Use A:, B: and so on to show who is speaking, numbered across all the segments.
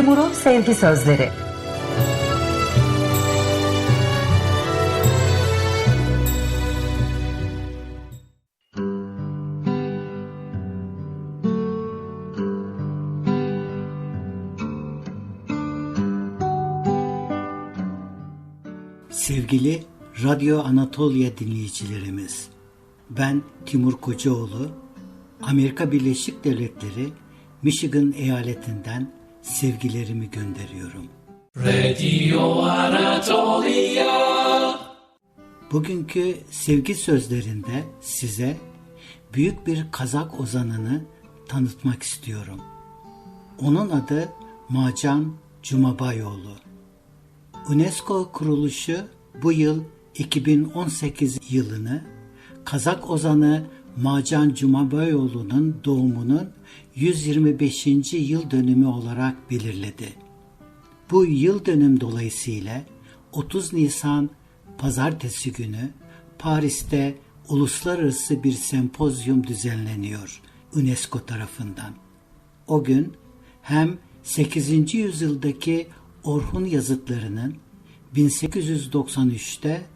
A: Timur'un Sevgi Sözleri.
B: Sevgili Radyo Anatolia dinleyicilerimiz, ben Timur Kocaoğlu, Amerika Birleşik Devletleri Michigan eyaletinden sevgilerimi gönderiyorum.
C: Radio Anatolia
B: Bugünkü sevgi sözlerinde size büyük bir Kazak ozanını tanıtmak istiyorum. Onun adı Macan Cumabayoğlu. UNESCO kuruluşu bu yıl 2018 yılını Kazak ozanı Macan Cumabayoğlu'nun doğumunun 125. yıl dönümü olarak belirledi. Bu yıl dönüm dolayısıyla 30 Nisan pazartesi günü Paris'te uluslararası bir sempozyum düzenleniyor UNESCO tarafından. O gün hem 8. yüzyıldaki Orhun yazıtlarının 1893'te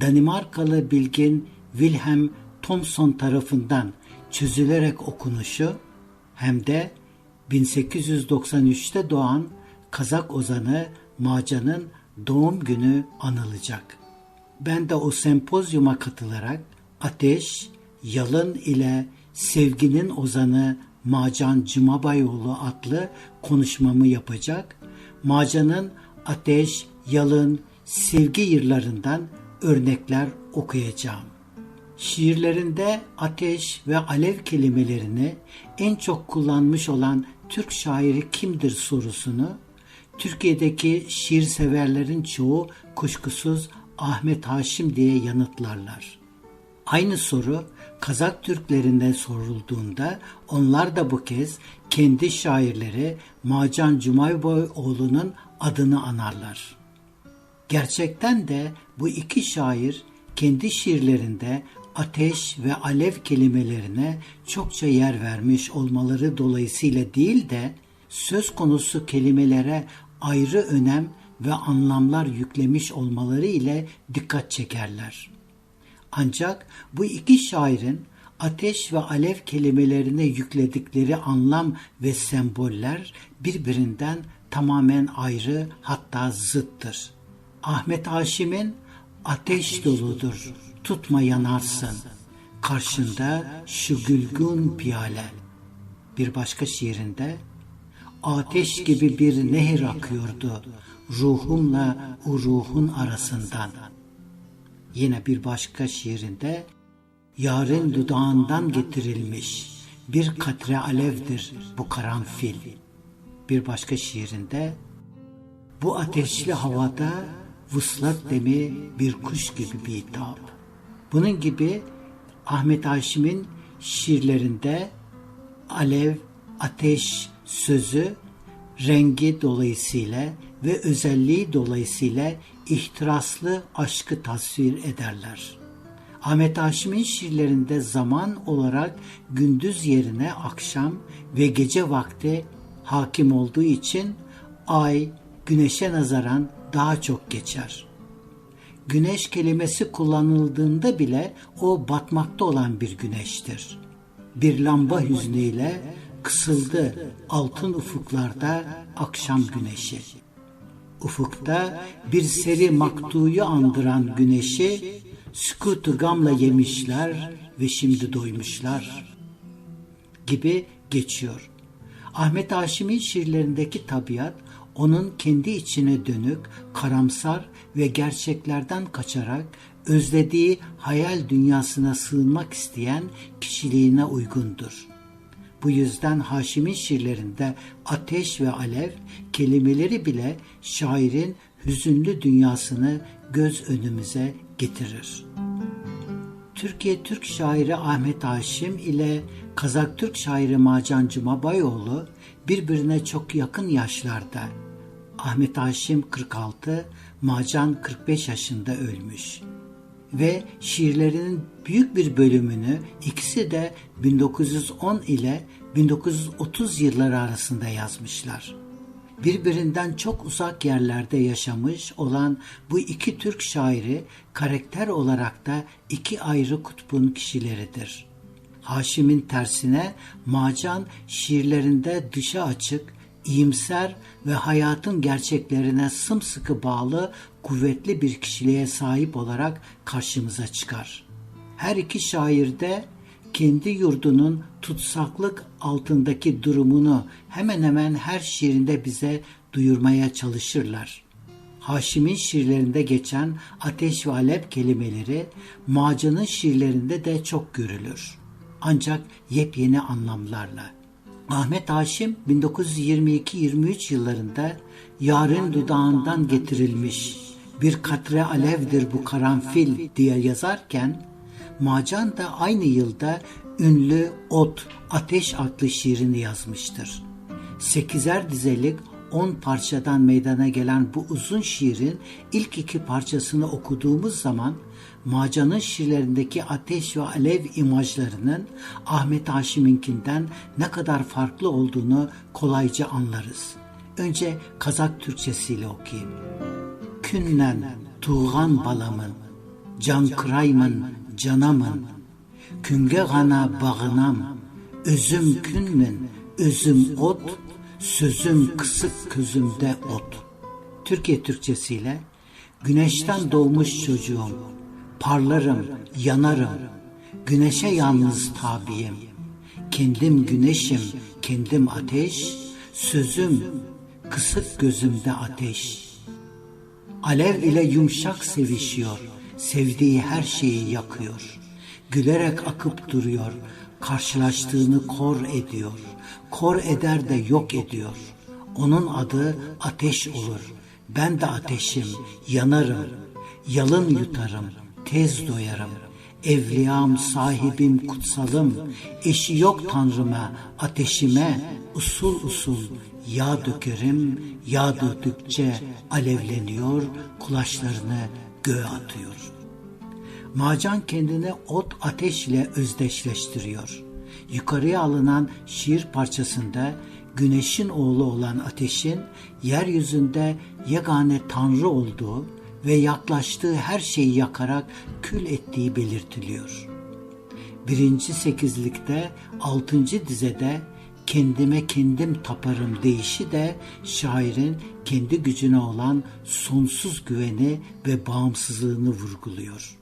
B: Danimarkalı bilgin Wilhelm Thomson tarafından çözülerek okunuşu hem de 1893'te doğan Kazak ozanı Macan'ın doğum günü anılacak. Ben de o sempozyuma katılarak Ateş, Yalın ile Sevginin Ozanı Macan Cumabayoğlu adlı konuşmamı yapacak. Macan'ın Ateş, Yalın, Sevgi yıllarından örnekler okuyacağım. Şiirlerinde ateş ve alev kelimelerini en çok kullanmış olan Türk şairi kimdir sorusunu Türkiye'deki şiir severlerin çoğu kuşkusuz Ahmet Haşim diye yanıtlarlar. Aynı soru Kazak Türklerinde sorulduğunda onlar da bu kez kendi şairleri Macan Cumayboyoğlu'nun adını anarlar. Gerçekten de bu iki şair kendi şiirlerinde ateş ve alev kelimelerine çokça yer vermiş olmaları dolayısıyla değil de söz konusu kelimelere ayrı önem ve anlamlar yüklemiş olmaları ile dikkat çekerler. Ancak bu iki şairin ateş ve alev kelimelerine yükledikleri anlam ve semboller birbirinden tamamen ayrı hatta zıttır. Ahmet Haşim'in ateş doludur, tutma yanarsın. Karşında şu gülgün piyale. Bir başka şiirinde ateş gibi bir nehir akıyordu ruhumla o ruhun arasından. Yine bir başka şiirinde yarın dudağından getirilmiş bir katre alevdir bu karanfil. Bir başka şiirinde bu ateşli havada vuslat demi bir kuş gibi bir hitap. Bunun gibi Ahmet Haşim'in şiirlerinde alev, ateş sözü rengi dolayısıyla ve özelliği dolayısıyla ihtiraslı aşkı tasvir ederler. Ahmet Haşim'in şiirlerinde zaman olarak gündüz yerine akşam ve gece vakti hakim olduğu için ay güneşe nazaran daha çok geçer. Güneş kelimesi kullanıldığında bile o batmakta olan bir güneştir. Bir lamba hüznüyle kısıldı altın ufuklarda akşam güneşi. Ufukta bir seri maktuyu andıran güneşi sükutu gamla yemişler ve şimdi doymuşlar gibi geçiyor. Ahmet Haşim'in şiirlerindeki tabiat onun kendi içine dönük, karamsar ve gerçeklerden kaçarak özlediği hayal dünyasına sığınmak isteyen kişiliğine uygundur. Bu yüzden Haşim'in şiirlerinde ateş ve alev kelimeleri bile şairin hüzünlü dünyasını göz önümüze getirir. Türkiye Türk şairi Ahmet Haşim ile Kazak Türk şairi Macan Cumabayoğlu birbirine çok yakın yaşlarda. Ahmet Haşim 46, Macan 45 yaşında ölmüş. Ve şiirlerinin büyük bir bölümünü ikisi de 1910 ile 1930 yılları arasında yazmışlar. birbirinden çok uzak yerlerde yaşamış olan bu iki Türk şairi karakter olarak da iki ayrı kutbun kişileridir. Haşim'in tersine Macan şiirlerinde dışa açık, iyimser ve hayatın gerçeklerine sımsıkı bağlı kuvvetli bir kişiliğe sahip olarak karşımıza çıkar. Her iki şair de kendi yurdunun tutsaklık altındaki durumunu hemen hemen her şiirinde bize duyurmaya çalışırlar. Haşim'in şiirlerinde geçen ateş ve alev kelimeleri Macan'ın şiirlerinde de çok görülür. Ancak yepyeni anlamlarla. Ahmet Haşim 1922-23 yıllarında yarın dudağından getirilmiş bir katre alevdir bu karanfil diye yazarken Macan da aynı yılda ünlü Ot, Ateş adlı şiirini yazmıştır. Sekizer dizelik on parçadan meydana gelen bu uzun şiirin ilk iki parçasını okuduğumuz zaman Macan'ın şiirlerindeki ateş ve alev imajlarının Ahmet Haşim'inkinden ne kadar farklı olduğunu kolayca anlarız. Önce Kazak Türkçesiyle okuyayım. Künnen tuğan balamın, can kıraymın canamın, künge gana bağınam, özüm künmün, özüm ot, sözüm kısık közümde ot. Türkiye Türkçesiyle Güneşten doğmuş çocuğum, parlarım, yanarım, güneşe yalnız tabiyim. Kendim güneşim, kendim ateş, sözüm kısık gözümde ateş. Alev ile yumuşak sevişiyor, sevdiği her şeyi yakıyor. Gülerek akıp duruyor, karşılaştığını kor ediyor. Kor eder de yok ediyor. Onun adı ateş olur. Ben de ateşim, yanarım. Yalın yutarım, tez doyarım. Evliyam, sahibim, kutsalım. Eşi yok tanrıma, ateşime. Usul usul yağ dökerim. Yağ döktükçe alevleniyor, kulaçlarını göğe atıyor. Macan kendini ot ateş ile özdeşleştiriyor. Yukarıya alınan şiir parçasında güneşin oğlu olan ateşin yeryüzünde yegane tanrı olduğu ve yaklaştığı her şeyi yakarak kül ettiği belirtiliyor. Birinci sekizlikte altıncı dizede kendime kendim taparım deyişi de şairin kendi gücüne olan sonsuz güveni ve bağımsızlığını vurguluyor.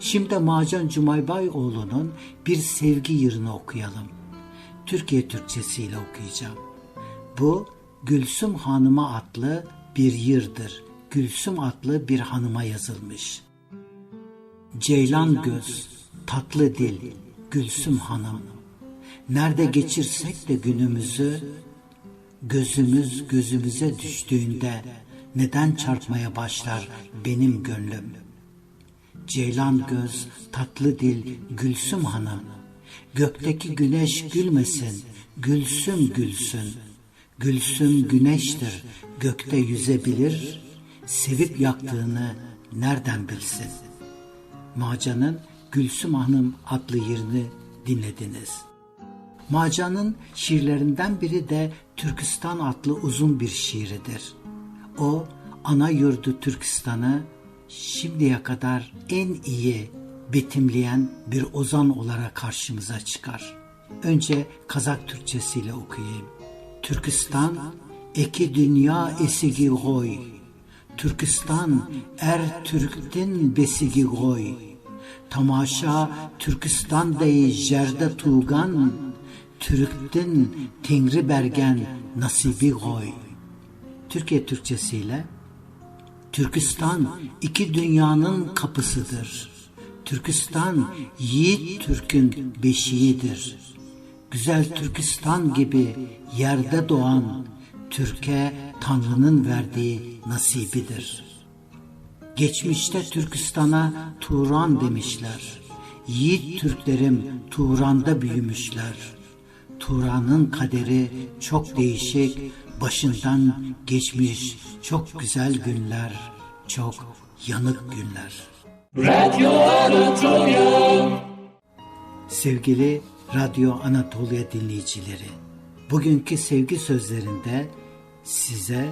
B: Şimdi Macan Cumaybayoğlu'nun bir sevgi yırını okuyalım. Türkiye Türkçesiyle okuyacağım. Bu Gülsüm Hanım'a adlı bir yırdır. Gülsüm adlı bir hanıma yazılmış. Ceylan göz, tatlı dil, Gülsüm Hanım. Nerede geçirsek de günümüzü, gözümüz gözümüze düştüğünde neden çarpmaya başlar benim gönlüm? Ceylan göz, tatlı dil, Gülsüm Hanım. Gökteki güneş gülmesin, gülsüm gülsün. Gülsüm güneştir, gökte yüzebilir, sevip yaktığını nereden bilsin? Macan'ın Gülsüm Hanım adlı yerini dinlediniz. Macan'ın şiirlerinden biri de Türkistan adlı uzun bir şiiridir. O ana yurdu Türkistan'ı şimdiye kadar en iyi betimleyen bir ozan olarak karşımıza çıkar. Önce Kazak Türkçesiyle okuyayım. Türkistan eki dünya esigi goy. Türkistan er Türk'tin besigi goy. Tamaşa Türkistan dey jerde tuğan. Türk'tin tengri bergen nasibi goy. Türkiye Türkçesiyle Türkistan iki dünyanın kapısıdır. Türkistan yiğit Türk'ün beşiğidir. Güzel Türkistan gibi yerde doğan Türkiye Tanrı'nın verdiği nasibidir. Geçmişte Türkistan'a Turan demişler. Yiğit Türklerim Turan'da büyümüşler. Turan'ın kaderi çok değişik, başından geçmiş çok güzel günler, çok yanık günler.
C: Radio Anatolia.
B: Sevgili Radyo Anatolia dinleyicileri, bugünkü sevgi sözlerinde size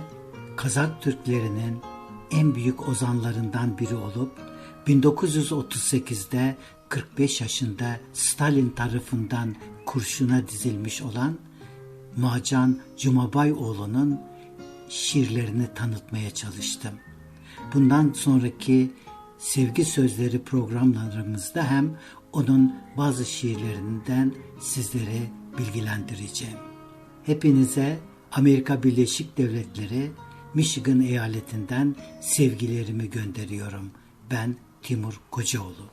B: Kazak Türklerinin en büyük ozanlarından biri olup 1938'de 45 yaşında Stalin tarafından kurşuna dizilmiş olan Macan Cumabayoğlu'nun şiirlerini tanıtmaya çalıştım. Bundan sonraki sevgi sözleri programlarımızda hem onun bazı şiirlerinden sizleri bilgilendireceğim. Hepinize Amerika Birleşik Devletleri Michigan eyaletinden sevgilerimi gönderiyorum. Ben Timur Kocaoğlu.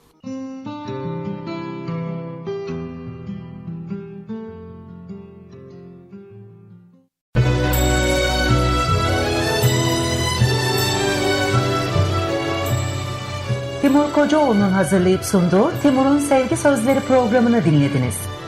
A: Timur Kocaoğlu'nun hazırlayıp sunduğu Timur'un Sevgi Sözleri programını dinlediniz.